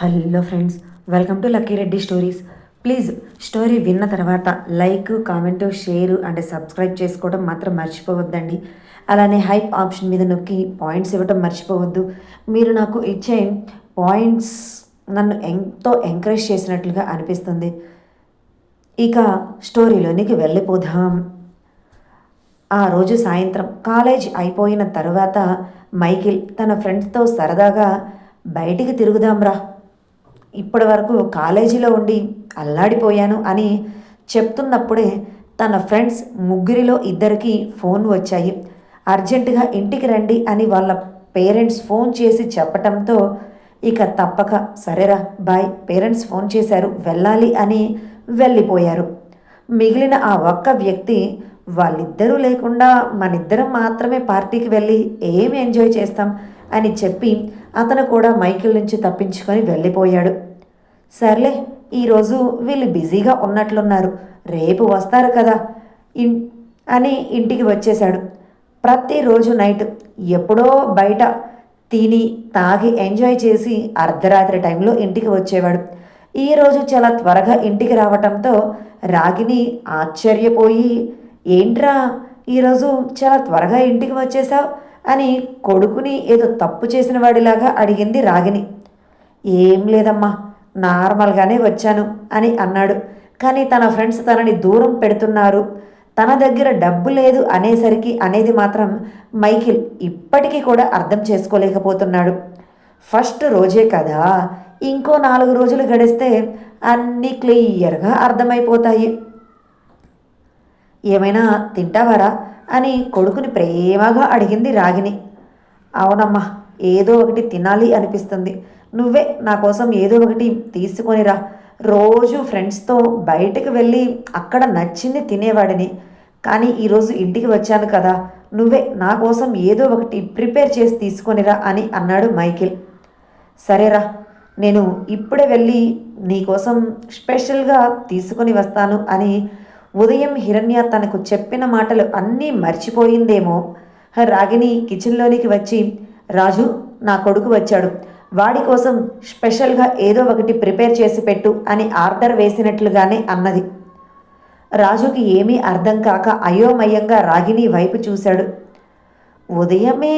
Hello friends welcome to Lucky Reddy stories. Please story విన్న తర్వాత like comment share and subscribe చేసుకోవడం మాత్రం మర్చిపోవద్దండి. అలానే హైప్ ఆప్షన్ మీద నొక్కి పాయింట్స్ ఇవ్వడం మర్చిపోవద్దు. మీరు నాకు ఇచ్చే పాయింట్స్ నన్ను ఎంతో ఎంకరేజ్ చేసినట్లుగా అనిపిస్తుంది. ఇక స్టోరీలోనికి వెళ్ళిపోదాం. ఆ రోజు సాయంత్రం కాలేజ్ అయిపోయిన తర్వాత మైకిల్ తన ఫ్రెండ్స్తో సరదాగా బయటికి తిరుగుదాంరా. ఇప్పటి వరకు కాలేజీలో ఉండి అల్లాడిపోయాను అని చెప్తున్నప్పుడే తన ఫ్రెండ్స్ ముగ్గురిలో ఇద్దరికి ఫోన్ వచ్చాయి. అర్జెంటుగా ఇంటికి రండి అని వాళ్ళ పేరెంట్స్ ఫోన్ చేసి చెప్పటంతో ఇక తప్పక సరేరా బాయ్ పేరెంట్స్ ఫోన్ చేశారు వెళ్ళాలి అని వెళ్ళిపోయారు. మిగిలిన ఆ ఒక్క వ్యక్తి వాళ్ళిద్దరూ లేకుండా మనిద్దరం మాత్రమే పార్టీకి వెళ్ళి ఏం ఎంజాయ్ చేస్తాం అని చెప్పి అతను కూడా మైకిల్ నుంచి తప్పించుకొని వెళ్ళిపోయాడు. సర్లే ఈరోజు వీళ్ళు బిజీగా ఉన్నట్లున్నారు. రేపు వస్తారు కదా. ఇన్ అని ఇంటికి వచ్చేశాడు. ప్రతిరోజు నైట్ ఎప్పుడో బయట తిని తాగి ఎంజాయ్ చేసి అర్ధరాత్రి టైంలో ఇంటికి వచ్చేవాడు. ఈరోజు చాలా త్వరగా ఇంటికి రావటంతో రాగిని ఆశ్చర్యపోయి ఏంట్రా ఈరోజు చాలా త్వరగా ఇంటికి వచ్చేసావు అని కొడుకుని ఏదో తప్పు చేసిన వాడిలాగా అడిగింది రాగిని ఏం లేదమ్మా నార్మల్గానే వచ్చాను అని అన్నాడు. కానీ తన ఫ్రెండ్స్ తనని దూరం పెడుతున్నారు. తన దగ్గర డబ్బు లేదు అనేసరికి అనేది మాత్రం మైకిల్ ఇప్పటికీ కూడా అర్థం చేసుకోలేకపోతున్నాడు. ఫస్ట్ రోజే కదా. ఇంకో నాలుగు రోజులు గడిస్తే అన్నీ క్లియర్గా అర్థమైపోతాయి. ఏమైనా తింటావారా? అని కొడుకుని ప్రేమగా అడిగింది రాగిని అవునమ్మా ఏదో ఒకటి తినాలి అనిపిస్తుంది. నువ్వే నా కోసం ఏదో ఒకటి తీసుకొనిరా రోజు ఫ్రెండ్స్తో బయటకు వెళ్ళి అక్కడ నచ్చింది తినేవాడిని. కానీ ఈరోజు ఇంటికి వచ్చాను కదా నువ్వే నా కోసం ఏదో ఒకటి ప్రిపేర్ చేసి తీసుకొనిరా అని అన్నాడు మైకిల్. సరేరా నేను ఇప్పుడే వెళ్ళి నీకోసం స్పెషల్గా తీసుకొని వస్తాను అని ఉదయం హిరణ్య తనకు చెప్పిన మాటలు అన్నీ మర్చిపోయిందేమో. రాగిని కిచెన్లోనికి వచ్చి రాజు నా కొడుకు వచ్చాడు. వాడి కోసం స్పెషల్గా ఏదో ఒకటి ప్రిపేర్ చేసి పెట్టు అని ఆర్డర్ వేసినట్లుగానే అన్నది. రాజుకి ఏమీ అర్థం కాక అయోమయంగా రాగిని వైపు చూశాడు. ఉదయమే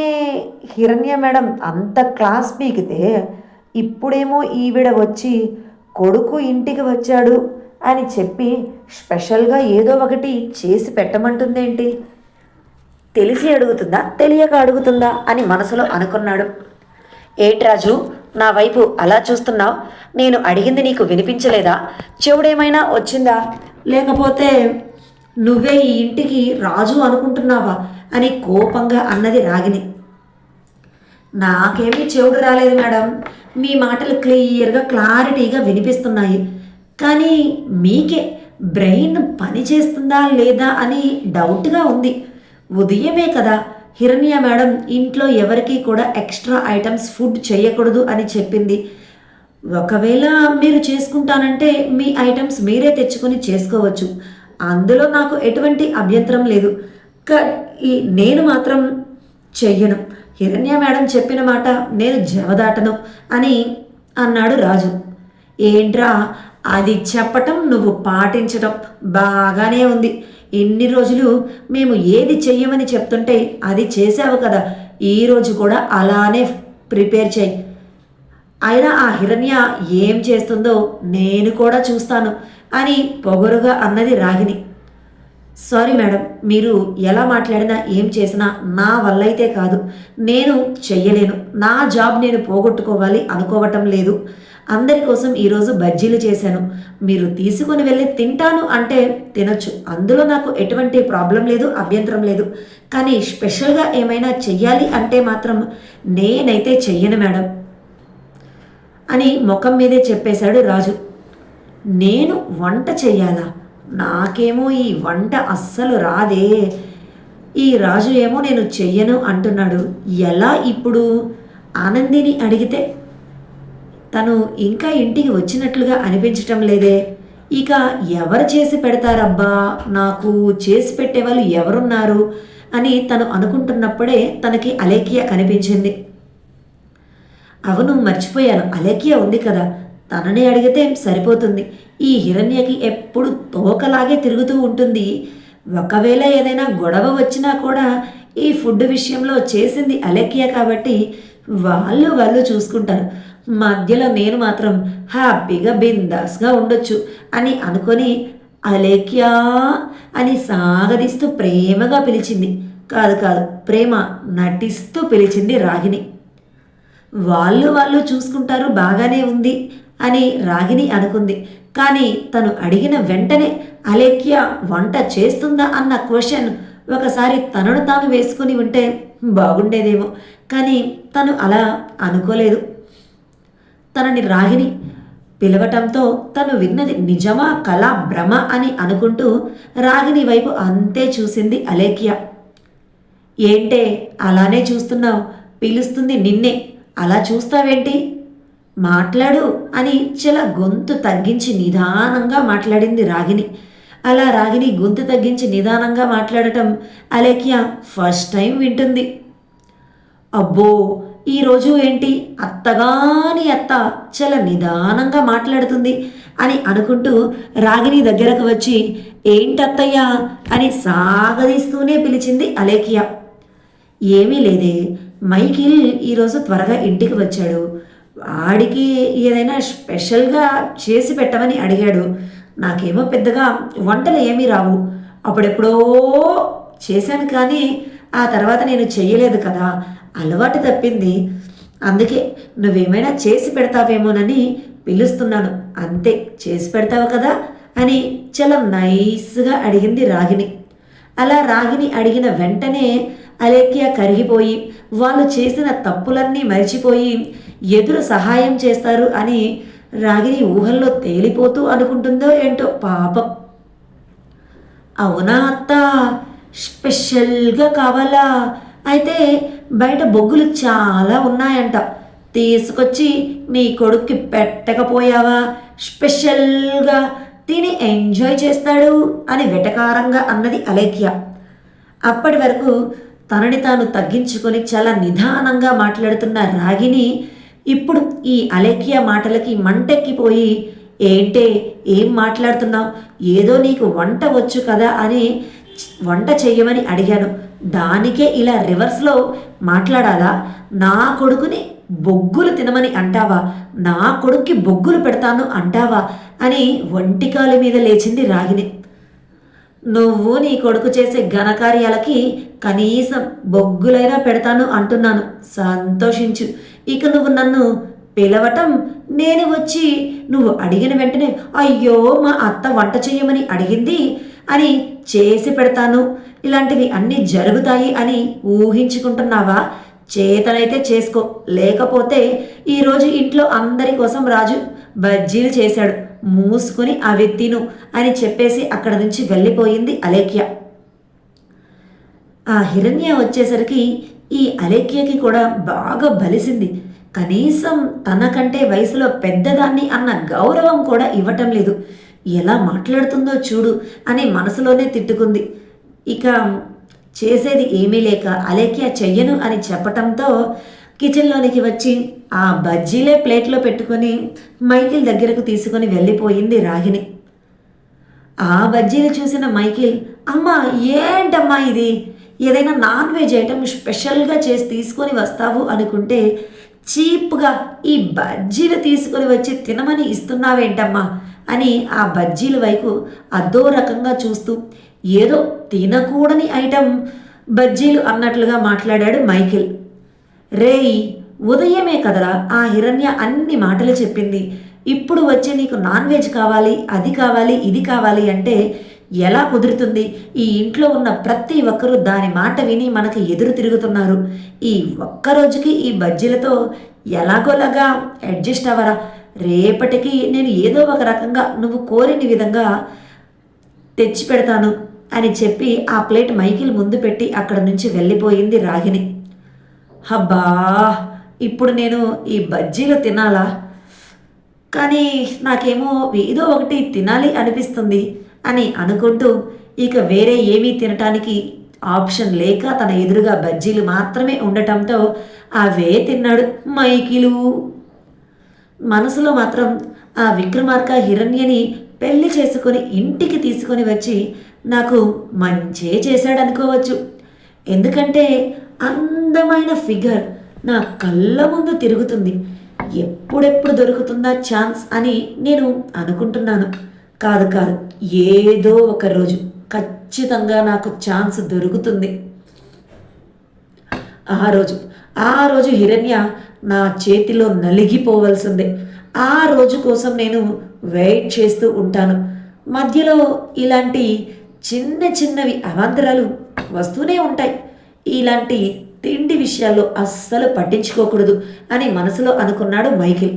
హిరణ్య మేడం అంత క్లాస్ పీకితే ఇప్పుడేమో ఈవిడ వచ్చి కొడుకు ఇంటికి వచ్చాడు అని చెప్పి స్పెషల్గా ఏదో ఒకటి చేసి పెట్టమంటుందేంటి? తెలిసి అడుగుతుందా? తెలియక అడుగుతుందా? అని మనసులో అనుకున్నాడు. ఏట్రాజు నా వైపు అలా చూస్తున్నావు? నేను అడిగింది నీకు వినిపించలేదా? చెవుడేమైనా వచ్చిందా? లేకపోతే నువ్వే ఈ ఇంటికి రాజు అనుకుంటున్నావా? అని కోపంగా అన్నది రాగిని నాకేమీ చెవుడు రాలేదు మేడం. మీ మాటలు క్లియర్గా క్లారిటీగా వినిపిస్తున్నాయి. కానీ మీకే బ్రెయిన్ పని చేస్తుందా లేదా అని డౌట్గా ఉంది. ఉదయమే కదా. హిరణ్య మేడం ఇంట్లో ఎవరికీ కూడా ఎక్స్ట్రా ఐటమ్స్ ఫుడ్ చేయకూడదు అని చెప్పింది. ఒకవేళ మీరు చేసుకుంటానంటే మీ ఐటమ్స్ మీరే తెచ్చుకొని చేసుకోవచ్చు. అందులో నాకు ఎటువంటి అభ్యంతరం లేదు. ఈ నేను మాత్రం చెయ్యను. హిరణ్య మేడం చెప్పిన మాట నేను జవదాటను అని అన్నాడు రాజు. ఏంట్రా అది చెప్పటం నువ్వు పాటించటం బాగానే ఉంది. ఇన్ని రోజులు మేము ఏది చెయ్యమని చెప్తుంటే అది చేసావు కదా. ఈరోజు కూడా అలానే ప్రిపేర్ చేయి. అయినా ఆ హిరణ్య ఏం చేస్తుందో నేను కూడా చూస్తాను అని పొగరుగా అన్నది రాగిని సారీ మేడం మీరు ఎలా మాట్లాడినా ఏం చేసినా నా వల్లైతే కాదు. నేను చెయ్యలేను. నా జాబ్ నేను పోగొట్టుకోవాలి అనుకోవటం లేదు. అందరి కోసం ఈరోజు బజ్జీలు చేశాను. మీరు తీసుకొని వెళ్ళి తింటాను అంటే తినొచ్చు. అందులో నాకు ఎటువంటి ప్రాబ్లం లేదు అభ్యంతరం లేదు. కానీ స్పెషల్గా ఏమైనా చెయ్యాలి అంటే మాత్రం నేనైతే చెయ్యను మేడం అని ముఖం మీదే చెప్పేశాడు రాజు. నేను వంట చెయ్యాలా? నాకేమో ఈ వంట అస్సలు రాదే. ఈ రాజు ఏమో నేను చెయ్యను అంటున్నాడు. ఎలా ఇప్పుడు? ఆనందిని అడిగితే తను ఇంకా ఇంటికి వచ్చినట్లుగా అనిపించటం లేదే. ఇక ఎవరు చేసి పెడతారబ్బా? నాకు చేసి పెట్టేవాళ్ళు ఎవరున్నారు? అని తను అనుకుంటున్నప్పుడే తనకి అలేఖ్య కనిపించింది. అవును మర్చిపోయాను. అలేఖ్య ఉంది కదా. తనని అడిగితే సరిపోతుంది. ఈ హిరణ్యకి ఎప్పుడు తోకలాగే తిరుగుతూ ఉంటుంది. ఒకవేళ ఏదైనా గొడవ వచ్చినా కూడా ఈ ఫుడ్ విషయంలో చేసింది అలెక్య కాబట్టి వాళ్ళు వాళ్ళు చూసుకుంటారు. మధ్యలో నేను మాత్రం హ్యాపీగా బిందాస్గా ఉండొచ్చు అని అనుకొని అలేఖ్యా అని సాగదీస్తూ ప్రేమగా పిలిచింది. కాదు కాదు ప్రేమ నటిస్తూ పిలిచింది రాగిని వాళ్ళు వాళ్ళు చూసుకుంటారు బాగానే ఉంది. అని రాగిని అనుకుంది. కానీ తను అడిగిన వెంటనే అలేఖ్య వంట చేస్తుందా? అన్న క్వశ్చన్ ఒకసారి తనను తాను వేసుకుని ఉంటే బాగుండేదేమో. కానీ తను అలా అనుకోలేదు. తనని రాగిని పిలవటంతో తను విన్నది నిజమా కళ భ్రమ అని అనుకుంటూ రాగిని వైపు అంతే చూసింది అలేఖ్య. ఏంటే అలానే చూస్తున్నావు? పిలుస్తుంది నిన్నే. అలా చూస్తావేంటి? మాట్లాడు అని చాలా గొంతు తగ్గించి నిదానంగా మాట్లాడింది రాగిని అలా రాగిని గొంతు తగ్గించి నిదానంగా మాట్లాడటం అలేఖ్య ఫస్ట్ టైం వింటుంది. అబ్బో ఈరోజు ఏంటి? అత్తగాని అత్త చాలా నిదానంగా మాట్లాడుతుంది అని అనుకుంటూ రాగిని దగ్గరకు వచ్చి ఏంటత్తయ్యా అని సాగదీస్తూనే పిలిచింది అలేఖ్య. ఏమీ లేదే మైకిల్ ఈరోజు త్వరగా ఇంటికి వచ్చాడు. ఆడికి ఏదైనా స్పెషల్గా చేసి పెట్టమని అడిగాడు. నాకేమో పెద్దగా వంటలు ఏమీ రావు. అప్పుడెప్పుడో చేశాను కానీ ఆ తర్వాత నేను చెయ్యలేదు కదా. అలవాటు తప్పింది. అందుకే నువ్వేమైనా చేసి పెడతావేమోనని పిలుస్తున్నాను. అంతే చేసి పెడతావు కదా అని చాలా నైస్గా అడిగింది రాగిని అలా రాగిని అడిగిన వెంటనే అలేఖ్య కరిగిపోయి వాళ్ళు చేసిన తప్పులన్నీ మర్చిపోయి ఎదురు సహాయం చేస్తారు అని రాగిని ఊహల్లో తేలిపోతూ అనుకుంటుందో ఏంటో పాపం. అవునా అత్త? స్పెషల్గా కావాలా? అయితే బయట బొగ్గులు చాలా ఉన్నాయంట. తీసుకొచ్చి నీ కొడుక్కి పెట్టకపోయావా? స్పెషల్గా తిని ఎంజాయ్ చేస్తాడు అని వెటకారంగా అన్నది అలేఖ్య. అప్పటి వరకు తనని తాను తగ్గించుకొని చాలా నిదానంగా మాట్లాడుతున్న రాగిని ఇప్పుడు ఈ అలేఖ్య మాటలకి మంటెక్కిపోయి ఏంటే ఏం మాట్లాడుతున్నావు? ఏదో నీకు వంట వచ్చు కదా అని వంట చెయ్యమని అడిగాను. దానికే ఇలా రివర్స్లో మాట్లాడాలా? నా కొడుకుని బొగ్గులు తినమని అంటావా? నా కొడుక్కి బొగ్గులు పెడతాను అంటావా? అని ఒంటికాలు మీద లేచింది రాగిని నువ్వు నీ కొడుకు చేసే ఘనకార్యాలకి కనీసం బొగ్గులైనా పెడతాను అంటున్నాను. సంతోషించు. ఇక నువ్వు నన్ను పిలవటం నేను వచ్చి నువ్వు అడిగిన వెంటనే అయ్యో మా అత్త వంట చెయ్యమని అడిగింది అని చేసి పెడతాను. ఇలాంటివి అన్నీ జరుగుతాయి అని ఊహించుకుంటున్నావా? చేతనైతే చేసుకో. లేకపోతే ఈరోజు ఇంట్లో అందరి కోసం రాజు బజ్జీలు చేశాడు. మూసుకుని అవి తిను అని చెప్పేసి అక్కడ నుంచి వెళ్ళిపోయింది అలేఖ్య. ఆ హిరణ్య వచ్చేసరికి ఈ అలేఖ్యకి కూడా బాగా బలిసింది. కనీసం తనకంటే వయసులో పెద్దదాన్ని అన్న గౌరవం కూడా ఇవ్వటం లేదు. ఎలా మాట్లాడుతుందో చూడు అని మనసులోనే తిట్టుకుంది. ఇక చేసేది ఏమీ లేక అలేఖ్య చెయ్యను అని చెప్పటంతో కిచెన్లోనికి వచ్చి ఆ బజ్జీలే ప్లేట్లో పెట్టుకొని మైకిల్ దగ్గరకు తీసుకొని వెళ్ళిపోయింది రాగిని ఆ బజ్జీలు చూసిన మైకిల్ అమ్మా ఏంటమ్మా ఇది? ఏదైనా నాన్ వెజ్ ఐటమ్ స్పెషల్గా చేసి తీసుకొని వస్తావు అనుకుంటే చీప్గా ఈ బజ్జీలు తీసుకొని వచ్చి తినమని ఇస్తున్నావేంటమ్మా? అని ఆ బజ్జీల వైపు అదో రకంగా చూస్తూ ఏదో తినకూడని ఐటెం బజ్జీలు అన్నట్లుగా మాట్లాడాడు మైకిల్. రేయ్ ఉదయమే కదరా ఆ హిరణ్య అన్ని మాటలు చెప్పింది. ఇప్పుడు వచ్చి నీకు నాన్ వెజ్ కావాలి అది కావాలి ఇది కావాలి అంటే ఎలా కుదురుతుంది? ఈ ఇంట్లో ఉన్న ప్రతి ఒక్కరూ దాని మాట విని మనకి ఎదురు తిరుగుతున్నారు. ఈ ఒక్క రోజుకి ఈ బజ్జీలతో ఎలాగోలాగా అడ్జస్ట్ అవ్వరా? రేపటికి నేను ఏదో ఒక రకంగా నువ్వు కోరిన విధంగా తెచ్చి పెడతాను అని చెప్పి ఆ ప్లేట్ మైకిల్ ముందు పెట్టి అక్కడ నుంచి వెళ్ళిపోయింది రాగిని హబ్బా ఇప్పుడు నేను ఈ బజ్జీలు తినాలా? కానీ నాకేమో ఏదో ఒకటి తినాలి అనిపిస్తుంది అని అనుకుంటూ ఇక వేరే ఏమీ తినటానికి ఆప్షన్ లేక తన ఎదురుగా బజ్జీలు మాత్రమే ఉండటంతో అవే తిన్నాడు మైకిలు. మనసులో మాత్రం ఆ విక్రమార్క హిరణ్యని పెళ్ళి చేసుకొని ఇంటికి తీసుకొని వచ్చి నాకు మంచే చేశాడనుకోవచ్చు. ఎందుకంటే అందమైన ఫిగర్ నా కళ్ళ ముందు తిరుగుతుంది. ఎప్పుడెప్పుడు దొరుకుతుందా ఛాన్స్ అని నేను అనుకుంటున్నాను. కాదు కాదు ఏదో ఒక రోజు ఖచ్చితంగా నాకు ఛాన్స్ దొరుకుతుంది. ఆ రోజు ఆ రోజు హిరణ్య నా చేతిలో నలిగిపోవలసిందే. ఆ రోజు కోసం నేను వెయిట్ చేస్తూ ఉంటాను. మధ్యలో ఇలాంటి చిన్న చిన్నవి అవాంతరాలు వస్తూనే ఉంటాయి. ఇలాంటి తిండి విషయాల్లో అస్సలు పట్టించుకోకూడదు అని మనసులో అనుకున్నాడు మైకిల్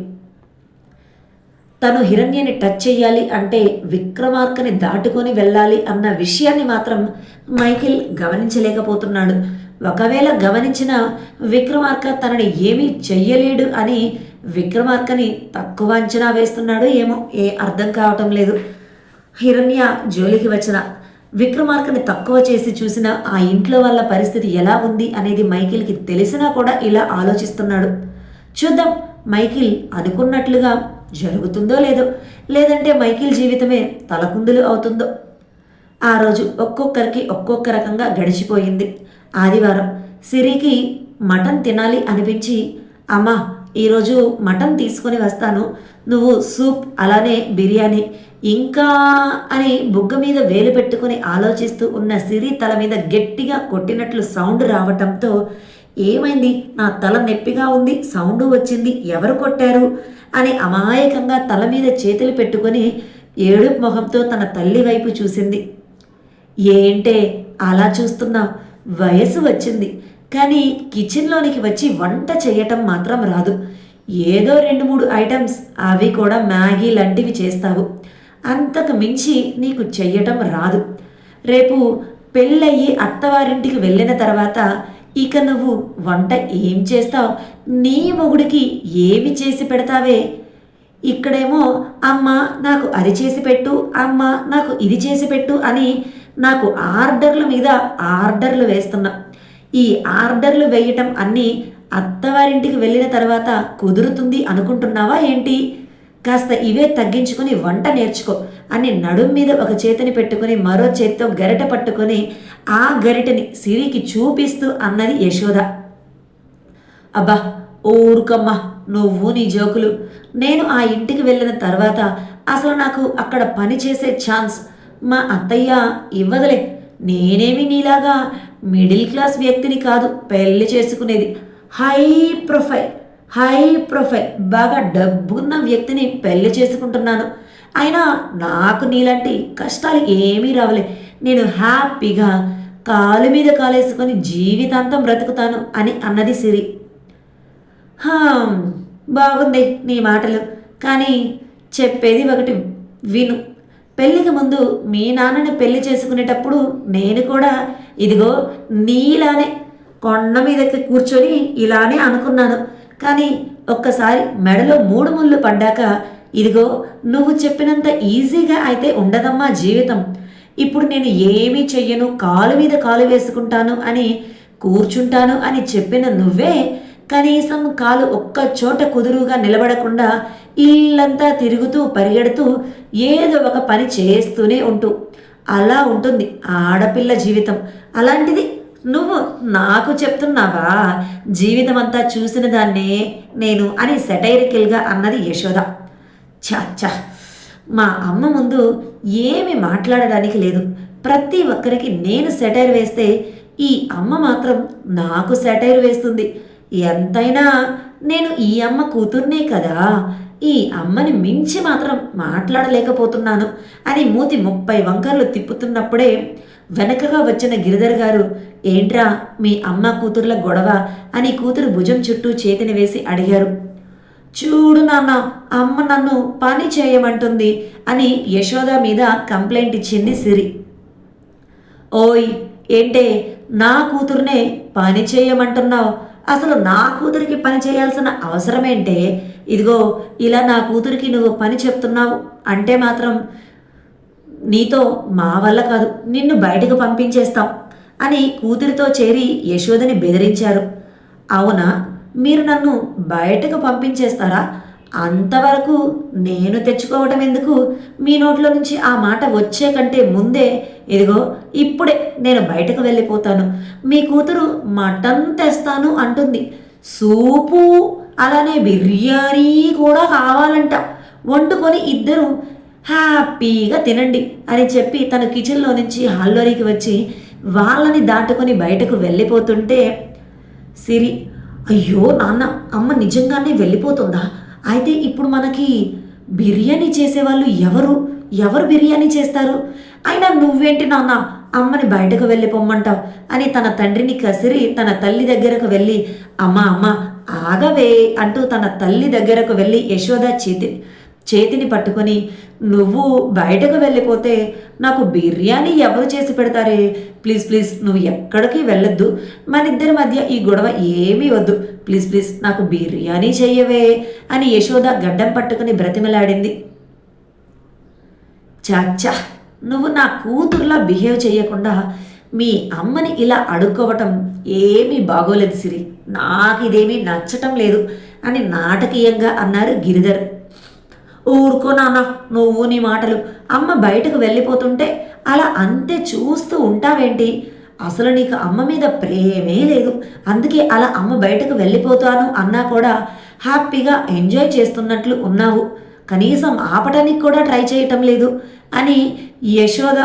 తను హిరణ్యని టచ్ చేయాలి అంటే విక్రమార్కని దాటుకొని వెళ్ళాలి అన్న విషయాన్ని మాత్రం మైకిల్ గమనించలేకపోతున్నాడు. ఒకవేళ గమనించిన విక్రమార్క తనని ఏమీ చెయ్యలేడు అని విక్రమార్కని తక్కువ అంచనా వేస్తున్నాడు ఏమో ఏ అర్థం కావటం లేదు. హిరణ్య జోలికి వచ్చిన విక్రమార్కని తక్కువ చేసి చూసిన ఆ ఇంట్లో వాళ్ళ పరిస్థితి ఎలా ఉంది అనేది మైకిల్కి తెలిసినా కూడా ఇలా ఆలోచిస్తున్నాడు. చూద్దాం మైకిల్ అనుకున్నట్లుగా జరుగుతుందో లేదో లేదంటే మైకిల్ జీవితమే తలకుందులు అవుతుందో. ఆ రోజు ఒక్కొక్కరికి ఒక్కొక్క రకంగా గడిచిపోయింది. ఆదివారం సిరికి మటన్ తినాలి అనిపించి అమ్మా ఈరోజు మటన్ తీసుకొని వస్తాను. నువ్వు సూప్ అలానే బిర్యానీ ఇంకా అని బుగ్గ మీద వేలు పెట్టుకుని ఆలోచిస్తూ ఉన్న సిరి తల మీద గట్టిగా కొట్టినట్లు సౌండ్ రావటంతో ఏమైంది? నా తల నొప్పిగా ఉంది సౌండ్ వచ్చింది ఎవరు కొట్టారు? అని అమాయకంగా తల మీద చేతులు పెట్టుకొని ఏడుపు మొహంతో తన తల్లి వైపు చూసింది. ఏంటే అలా చూస్తున్నా? వయసు వచ్చింది. కానీ కిచెన్లోనికి వచ్చి వంట చేయటం మాత్రం రాదు. ఏదో రెండు మూడు ఐటమ్స్ అవి కూడా మ్యాగీ లాంటివి చేస్తావు. అంతకు మించి నీకు చెయ్యటం రాదు. రేపు పెళ్ళయ్యి అత్తవారింటికి వెళ్ళిన తర్వాత ఇక నువ్వు వంట ఏం చేస్తావు? నీ మొగుడికి ఏమి చేసి పెడతావే? ఇక్కడేమో అమ్మ నాకు అది చేసి పెట్టు అమ్మ నాకు ఇది చేసి పెట్టు అని నాకు ఆర్డర్ల మీద ఆర్డర్లు వేస్తున్నా. ఈ ఆర్డర్లు వేయటం అన్నీ అత్తవారింటికి వెళ్ళిన తర్వాత కుదురుతుంది అనుకుంటున్నావా ఏంటి? కాస్త ఇవే తగ్గించుకొని వంట నేర్చుకో అని నడుం మీద ఒక చేతిని పెట్టుకుని మరో చేతితో గరిట పట్టుకొని ఆ గరిటని సిరికి చూపిస్తూ అన్నది యశోద. అబ్బా ఊరుకమ్మా నువ్వు నీ జోకులు. నేను ఆ ఇంటికి వెళ్ళిన తర్వాత అసలు నాకు అక్కడ పని చేసే ఛాన్స్ మా అత్తయ్య ఇవ్వదులే. నేనేమి నీలాగా మిడిల్ క్లాస్ వ్యక్తిని కాదు పెళ్ళి చేసుకునేది. High profile. హై ప్రొఫైల్ బాగా డబ్బున్న వ్యక్తిని పెళ్ళి చేసుకుంటున్నాను. అయినా నాకు నీలాంటి కష్టాలు ఏమీ రావలే. నేను హ్యాపీగా కాలు మీద కాలేసుకొని జీవితాంతం బ్రతుకుతాను అని అన్నది సిరి. బాగుంది నీ మాటలు. కానీ చెప్పేది ఒకటి విను. పెళ్ళికి ముందు మీ నాన్నని పెళ్ళి చేసుకునేటప్పుడు నేను కూడా ఇదిగో నీలానే కొండ మీదకి కూర్చొని ఇలానే అనుకున్నాను. కానీ ఒక్కసారి మెడలో మూడు ముళ్ళు పడ్డాక ఇదిగో నువ్వు చెప్పినంత ఈజీగా అయితే ఉండదమ్మా జీవితం. ఇప్పుడు నేను ఏమీ చెయ్యను కాలు మీద కాలు వేసుకుంటాను అని కూర్చుంటాను అని చెప్పిన నువ్వే కనీసం కాలు ఒక్క చోట కుదురుగా నిలబడకుండా ఇల్లంతా తిరుగుతూ పరిగెడుతూ ఏదో ఒక పని చేస్తూనే ఉంటూ. అలా ఉంటుంది ఆడపిల్ల జీవితం. అలాంటిది నువ్వు నాకు చెప్తున్నావా? జీవితం అంతా చూసిన దాన్నే నేను అని సెటైరికల్గా అన్నది యశోద. చా మా అమ్మ ముందు ఏమి మాట్లాడడానికి లేదు. ప్రతి ఒక్కరికి నేను సెటైర్ వేస్తే ఈ అమ్మ మాత్రం నాకు సెటైర్ వేస్తుంది. ఎంతైనా నేను ఈ అమ్మ కూతుర్నే కదా. ఈ అమ్మని మించి మాత్రం మాట్లాడలేకపోతున్నాను అని మూతి ముప్పై వంకర్లు తిప్పుతున్నప్పుడే వెనకగా వచ్చిన గిరిధర్ గారు ఏంట్రా మీ అమ్మ కూతుర్ల గొడవ? అని కూతురు భుజం చుట్టూ చేతిని వేసి అడిగారు. చూడు నాన్న అమ్మ నన్ను పని చేయమంటుంది అని యశోద మీద కంప్లైంట్ ఇచ్చింది సిరి. ఓయ్ ఏంటే నా కూతురునే పని చేయమంటున్నావు? అసలు నా కూతురికి పని చేయాల్సిన అవసరమేంటే? ఇదిగో ఇలా నా కూతురికి నువ్వు పని చెప్తున్నావు అంటే మాత్రం నీతో మా వల్ల కాదు నిన్ను బయటకు పంపించేస్తాం అని కూతురితో చేరి యశోదని బెదిరించారు. అవునా? మీరు నన్ను బయటకు పంపించేస్తారా? అంతవరకు నేను తెచ్చుకోవటం ఎందుకు? మీ నోట్లో నుంచి ఆ మాట వచ్చే కంటే ముందే ఇదిగో ఇప్పుడే నేను బయటకు వెళ్ళిపోతాను. మీ కూతురు మటన్ తెస్తాను అంటుంది. సూపు అలానే బిర్యానీ కూడా కావాలంట. వండుకొని ఇద్దరు హ్యాపీగా తినండి అని చెప్పి తన కిచెన్లో నుంచి హాల్లోనికి వచ్చి వాళ్ళని దాటుకొని బయటకు వెళ్ళిపోతుంటే సిరి అయ్యో నాన్న అమ్మ నిజంగానే వెళ్ళిపోతుందా? అయితే ఇప్పుడు మనకి బిర్యానీ చేసేవాళ్ళు ఎవరు? ఎవరు బిర్యానీ చేస్తారు? అయినా నువ్వేంటి నాన్న అమ్మని బయటకు వెళ్ళిపోమ్మంటావు అని తన తండ్రిని కసిరి తన తల్లి దగ్గరకు వెళ్ళి అమ్మ అమ్మ ఆగవే అంటూ తన తల్లి దగ్గరకు వెళ్ళి యశోద చేతి చేతిని పట్టుకొని నువ్వు బయటకు వెళ్ళిపోతే నాకు బిర్యానీ ఎవరు చేసి పెడతారే? ప్లీజ్ ప్లీజ్ నువ్వు ఎక్కడికి వెళ్ళొద్దు. మన ఇద్దరి మధ్య ఈ గొడవ ఏమీ వద్దు. ప్లీజ్ ప్లీజ్ నాకు బిర్యానీ చెయ్యవే అని యశోద గడ్డం పట్టుకుని బ్రతిమలాడింది. చాచా నువ్వు నా కూతురులా బిహేవ్ చేయకుండా మీ అమ్మని ఇలా అడుక్కోవటం ఏమీ బాగోలేదు సిరి. నాకు ఇదేమీ నచ్చటం లేదు అని నాటకీయంగా అన్నారు గిరిధర్. ఊరుకో నాన్న నువ్వు నీ మాటలు. అమ్మ బయటకు వెళ్ళిపోతుంటే అలా అంతే చూస్తూ ఉంటావేంటి? అసలు నీకు అమ్మ మీద ప్రేమే లేదు. అందుకే అలా అమ్మ బయటకు వెళ్ళిపోతాను అన్నా కూడా హ్యాపీగా ఎంజాయ్ చేస్తున్నట్లు ఉన్నావు. కనీసం ఆపటానికి కూడా ట్రై చేయటం లేదు అని యశోద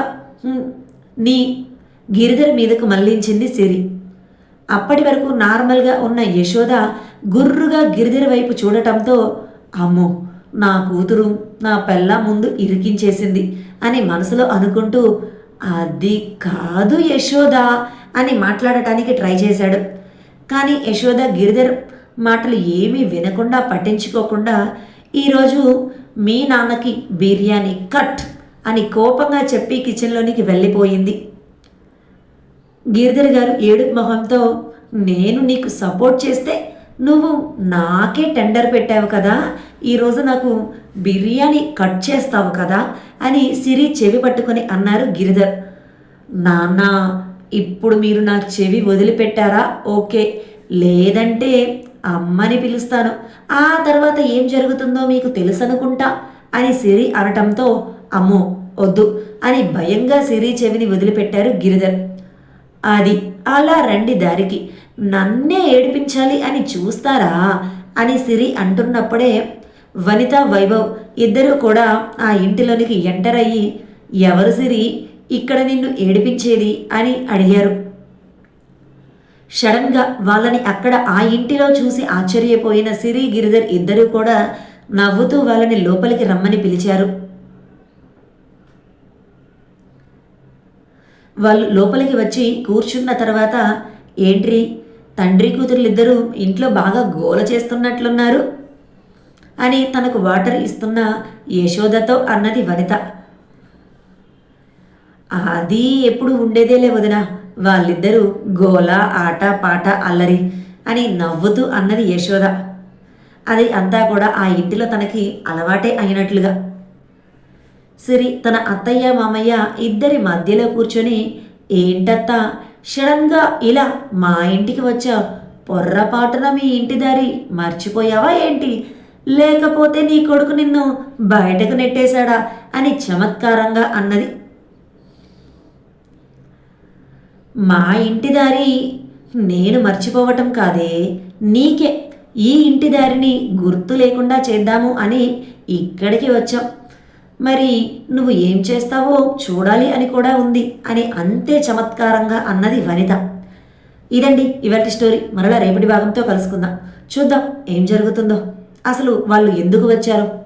నీ గిరిధర్ మీదకు మళ్ళించింది సిరి. అప్పటి వరకు నార్మల్గా ఉన్న యశోద గుర్రుగా గిరిధర్ వైపు చూడటంతో అమ్మో నా కూతురు నా పెళ్ళ ముందు ఇరికించేసింది అని మనసులో అనుకుంటూ అది కాదు యశోద అని మాట్లాడటానికి ట్రై చేశాడు. కానీ యశోద గిరిధర్ మాటలు ఏమీ వినకుండా పట్టించుకోకుండా ఈరోజు మీ నాన్నకి బిర్యానీ కట్ అని కోపంగా చెప్పి కిచెన్లోనికి వెళ్ళిపోయింది. గిరిధర్ గారు ఏడుపు మొహంతో నేను నీకు సపోర్ట్ చేస్తే నువ్వు నాకే టెండర్ పెట్టావు కదా ఈరోజు నాకు బిర్యానీ కట్ చేస్తావు కదా అని సిరి చెవి పట్టుకొని అన్నారు గిరిధర్. నాన్న ఇప్పుడు మీరు నా చెవి వదిలిపెట్టారా? ఓకే. లేదంటే అమ్మని పిలుస్తాను. ఆ తర్వాత ఏం జరుగుతుందో మీకు తెలుసనుకుంటా అని సిరి అనటంతో అమ్మో వద్దు అని భయంగా సిరి చెవిని వదిలిపెట్టారు గిరిధర్. అది అలా రండి దారికి. నన్నే ఏడిపించాలి అని చూస్తారా అని సిరి అంటున్నప్పుడే వనిత వైభవ్ ఇద్దరూ కూడా ఆ ఇంటిలోనికి ఎంటర్ అయ్యి ఎవరు సిరి? ఇక్కడ నిన్ను ఏడిపించేది? అని అడిగారు. సడన్గా వాళ్ళని అక్కడ ఆ ఇంటిలో చూసి ఆశ్చర్యపోయిన సిరి గిరిధర్ ఇద్దరూ కూడా నవ్వుతూ వాళ్ళని లోపలికి రమ్మని పిలిచారు. వాళ్ళు లోపలికి వచ్చి కూర్చున్న తర్వాత ఏంట్రీ? తండ్రి కూతురులిద్దరూ ఇంట్లో బాగా గోల చేస్తున్నట్లున్నారు అని తనకు వాటర్ ఇస్తున్న యశోదతో అన్నది వనిత. అది ఎప్పుడు ఉండేదేలే వదిన వాళ్ళిద్దరూ గోల ఆట పాట అల్లరి అని నవ్వుతూ అన్నది యశోద. అది అంతా కూడా ఆ ఇంటిలో తనకి అలవాటే అయినట్లుగా. సిరి తన అత్తయ్య మామయ్య ఇద్దరి మధ్యలో కూర్చొని ఏంటత్తా క్షణంగా ఇలా మా ఇంటికి వచ్చా. పొర్రపాటున మీ ఇంటి దారి మర్చిపోయావా ఏంటి? లేకపోతే నీ కొడుకు నిన్ను బయటకు నెట్టేశాడా అని చమత్కారంగా అన్నది. మా ఇంటి దారి నేను మర్చిపోవటం కాదే. నీకే. ఈ ఇంటి దారిని గుర్తు లేకుండా చేద్దాము అని ఇక్కడికి వచ్చాం. మరి నువ్వు ఏం చేస్తావో చూడాలి అని కూడా ఉంది అని అంతే చమత్కారంగా అన్నది వనిత. ఇదండి ఇవాటి స్టోరీ. మరలా రేపటి భాగంతో కలుసుకుందాం. చూద్దాం ఏం జరుగుతుందో. అసలు వాళ్ళు ఎందుకు వచ్చారో?